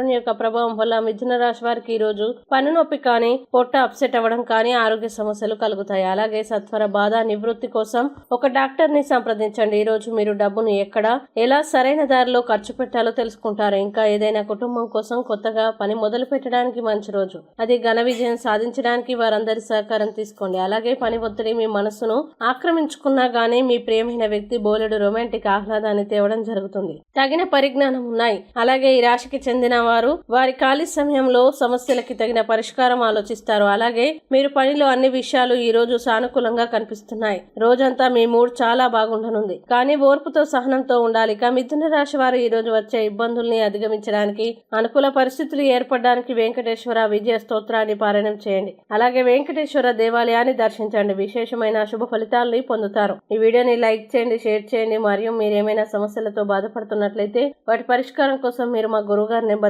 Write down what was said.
చంద్రుని యొక్క ప్రభావం వల్ల మిథున రాశి వారికి ఈ రోజు పన్ను నొప్పి కానీ పొట్ట అప్సెట్ అవ్వడం కానీ ఆరోగ్య సమస్యలు కలుగుతాయి. అలాగే సత్వర బాధ నివృత్తి కోసం ఒక డాక్టర్ని సంప్రదించండి. ఈ రోజు మీరు డబ్బును ఎక్కడ ఎలా సరైన దారిలో ఖర్చు పెట్టాలో తెలుసుకుంటారు. ఇంకా ఏదైనా కుటుంబం కోసం కొత్తగా పని మొదలు పెట్టడానికి మంచి రోజు. అది ఘన విజయం సాధించడానికి వారందరి సహకారం తీసుకోండి. అలాగే పని ఒత్తిడి మీ మనసును ఆక్రమించుకున్నా గానీ మీ ప్రియమైన వ్యక్తి బోలెడు రొమాంటిక్ ఆహ్లాదాన్ని తేవడం జరుగుతుంది. తగిన పరిజ్ఞానం ఉన్నాయి. అలాగే ఈ రాశికి చెందిన వారు వారి ఖాళీ సమయంలో సమస్యలకి తగిన పరిష్కారం ఆలోచిస్తారు. అలాగే మీరు పనిలో అన్ని విషయాలు ఈ రోజు సానుకూలంగా కనిపిస్తున్నాయి. రోజంతా మీ మూడ్ చాలా బాగుండనుంది. కానీ ఓర్పుతో సహనంతో ఉండాలి. ఇక మిథున రాశి వారు ఈ రోజు వచ్చే ఇబ్బందుల్ని అధిగమించడానికి అనుకూల పరిస్థితులు ఏర్పడడానికి వెంకటేశ్వర విజయ స్తోత్రాన్ని పారాయణం చేయండి. అలాగే వెంకటేశ్వర దేవాలయాన్ని దర్శించండి. విశేషమైన శుభ ఫలితాలని పొందుతారు. ఈ వీడియోని లైక్ చేయండి షేర్ చేయండి. మరియు మీరు ఏమైనా సమస్యలతో బాధపడుతున్నట్లయితే వాటి పరిష్కారం కోసం మీరు మా గురువుగారి నెంబర్